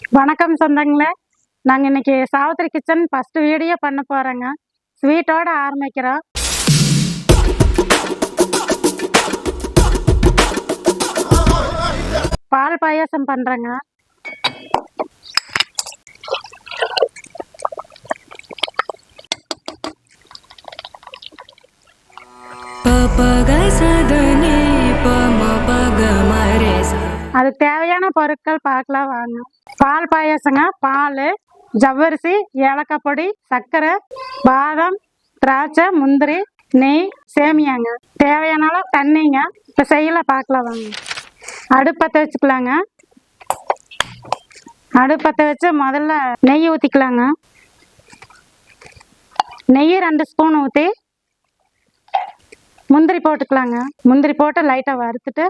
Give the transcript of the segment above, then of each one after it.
வணக்கம் சொந்தங்களே. நாங்கள் இன்னைக்கு சாவித்திரி கிச்சன் ஃபர்ஸ்ட் வீடியோ பண்ண போகிறோங்க ஸ்வீட்டோட ஆரம்பிக்கிறோம். பால் பாயாசம் பண்ணுறேங்க அதுக்கு தேவையான பொருட்கள் பார்க்கலாம் வாங்க. பால் பாயசங்க பால் ஜவ்வரிசி ஏலக்காய் பொடி சர்க்கரை பாதாம் திராட்சை முந்திரி நெய் சேமியாங்க. தேவையான அளவு தண்ணிங்க இப்போ செய்யல பார்க்கலாம் வாங்க. அடுப்பத்தை வச்சுக்கலாங்க. அடுப்பத்தை வச்சு முதல்ல நெய் ஊற்றிக்கலாங்க நெய் ரெண்டு ஸ்பூன் ஊற்றி முந்திரி போட்டுக்கலாங்க. முந்திரி போட்டு லைட்டாக வறுத்துட்டு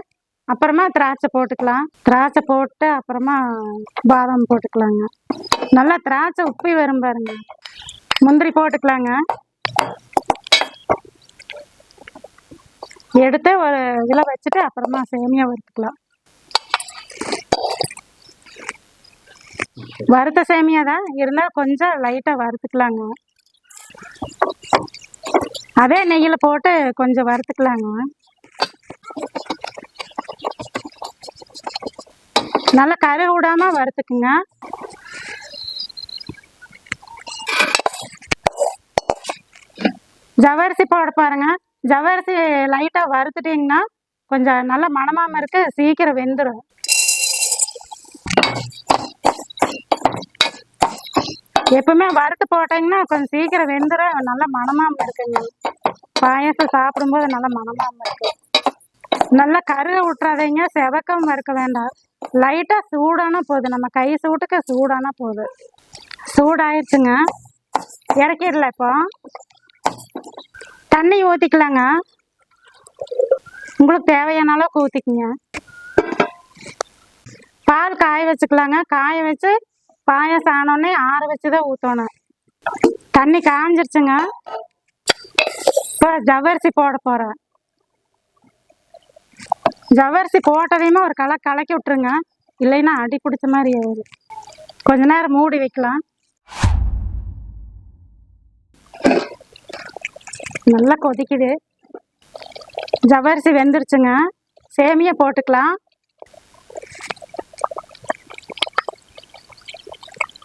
அப்புறமா திராட்சை போட்டுக்கலாம். திராட்சை போட்டு அப்புறமா பாதாம் போட்டுக்கலாங்க. நல்லா திராட்சை உப்பி வரும் பாருங்க. முந்திரி போட்டுக்கலாங்க. எடுத்து ஒரு இதில் வச்சுட்டு அப்புறமா சேமியா வறுத்துக்கலாம். வறுத்த சேமியா தான். இருந்தால் கொஞ்சம் லைட்டாக வறுத்துக்கலாங்க. அதே நெய்யில் போட்டு கொஞ்சம் வறுத்துக்கலாங்க. நல்லா கரு விடாம வறுத்துக்குங்க. ஜவ்வரிசி போட பாருங்க. ஜவ்வரிசி லைட்டா வறுத்துட்டீங்கன்னா கொஞ்சம் நல்ல மணமாம இருக்கு சீக்கிரம் வெந்துடும் எப்பவுமே வறுத்து போட்டீங்கன்னா கொஞ்சம் சீக்கிரம் வெந்துடும் நல்ல மணமாம இருக்குங்க. பாயாசம் சாப்பிடும்போது நல்லா மணமாம இருக்கு. நல்லா கருக விட்டுறாதீங்க செவக்கம் வறுக்க வேண்டாம். லைட்டாக சூடானா போதும் நம்ம கை சூட்டுக்கு சூடானா போதும் சூடாயிடுச்சுங்க இறக்கிடல இப்போ. தண்ணி ஊற்றிக்கலாங்க உங்களுக்கு தேவையான அளவுக்கு ஊற்றிக்குங்க பால் காய வச்சுக்கலாங்க. காய வச்சு பாயாசம் ஆனோடனே ஆற வச்சு தான் ஊற்றணும் தண்ணி காஞ்சிருச்சுங்க. இப்போ ஜவ்வரிசி போட போகிறேன் ஜவ்வரிசி போட்டதையுமே ஒரு கலை கலக்கி விட்டுருங்க. இல்லைன்னா அடி பிடிச்ச மாதிரி ஆயிடும் கொஞ்ச நேரம் மூடி வைக்கலாம். நல்லா கொதிக்குது. ஜவ்வரிசி வெந்துருச்சுங்க. சேமியா போட்டுக்கலாம்.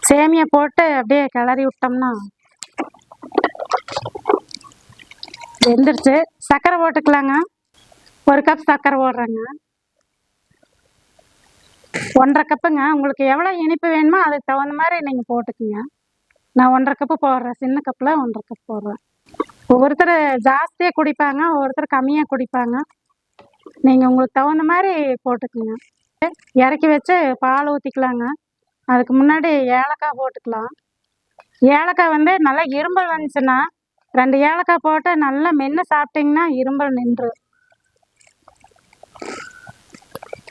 சேமியா போட்டு அப்படியே கிளறி விட்டோம்னா வெந்துருச்சு. சர்க்கரை போட்டுக்கலாங்க. ஒரு கப் சர்க்கரை போடுறேங்க. ஒன்றரை கப்புங்க உங்களுக்கு எவ்வளோ இனிப்பு வேணுமோ அதுக்கு தகுந்த மாதிரி நீங்கள் போட்டுக்குங்க. நான் ஒன்றரை கப்பு போடுறேன். சின்ன கப்பில் ஒன்றரை கப் போடுறேன். ஒவ்வொருத்தர் ஜாஸ்தியாக குடிப்பாங்க ஒவ்வொருத்தர் கம்மியாக குடிப்பாங்க. நீங்கள் உங்களுக்கு தகுந்த மாதிரி போட்டுக்குங்க. இறக்கி வச்சு பால் ஊற்றிக்கலாங்க அதுக்கு முன்னாடி ஏலக்காய் போட்டுக்கலாம். ஏலக்காய் வந்து நல்லா இரும்பல் வந்துச்சுன்னா ரெண்டு ஏலக்காய் போட்டு நல்லா மென்று சாப்பிட்டிங்கன்னா இரும்பல் நின்று.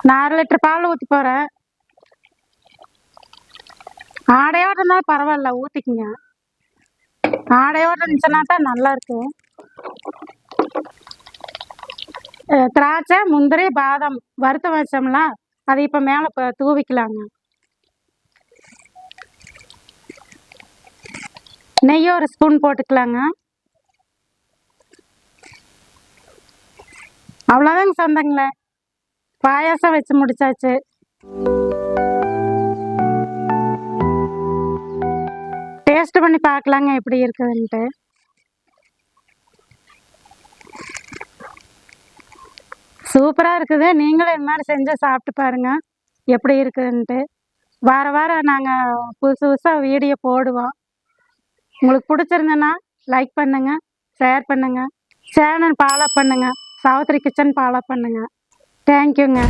நான் அரை லிட்டர் பால் ஊற்றி போகிறேன் ஆடையோடு இருந்தால் பரவாயில்ல ஊற்றிக்கிங்க ஆடையோடு இருந்துச்சுன்னா தான் நல்லா இருக்கும் திராட்சை முந்திரி பாதாம் வறுத்து வச்சோம்ல அதை இப்போ மேலே இப்போ தூவிக்கலாங்க. நெய் ஒரு ஸ்பூன் போட்டுக்கலாங்க. அவ்வளோதாங்க சொந்தங்களே. பாயாசம் வச்சு முடிச்சாச்சு. டேஸ்ட் பண்ணி பார்க்கலாங்க எப்படி இருக்குதுன்ட்டு. சூப்பராக இருக்குது. நீங்களும் இது மாதிரி செஞ்சு சாப்பிட்டு பாருங்க. எப்படி இருக்குதுன்ட்டு. வார வாரம் நாங்கள் புதுசு புதுசாக வீடியோ போடுவோம். உங்களுக்கு பிடிச்சிருந்தேன்னா லைக் பண்ணுங்கள் ஷேர் பண்ணுங்கள் சேனல் ஃபாலோ பண்ணுங்கள் சாவித்திரி கிச்சன் ஃபாலோ பண்ணுங்கள் థ్యాంక్ యూగా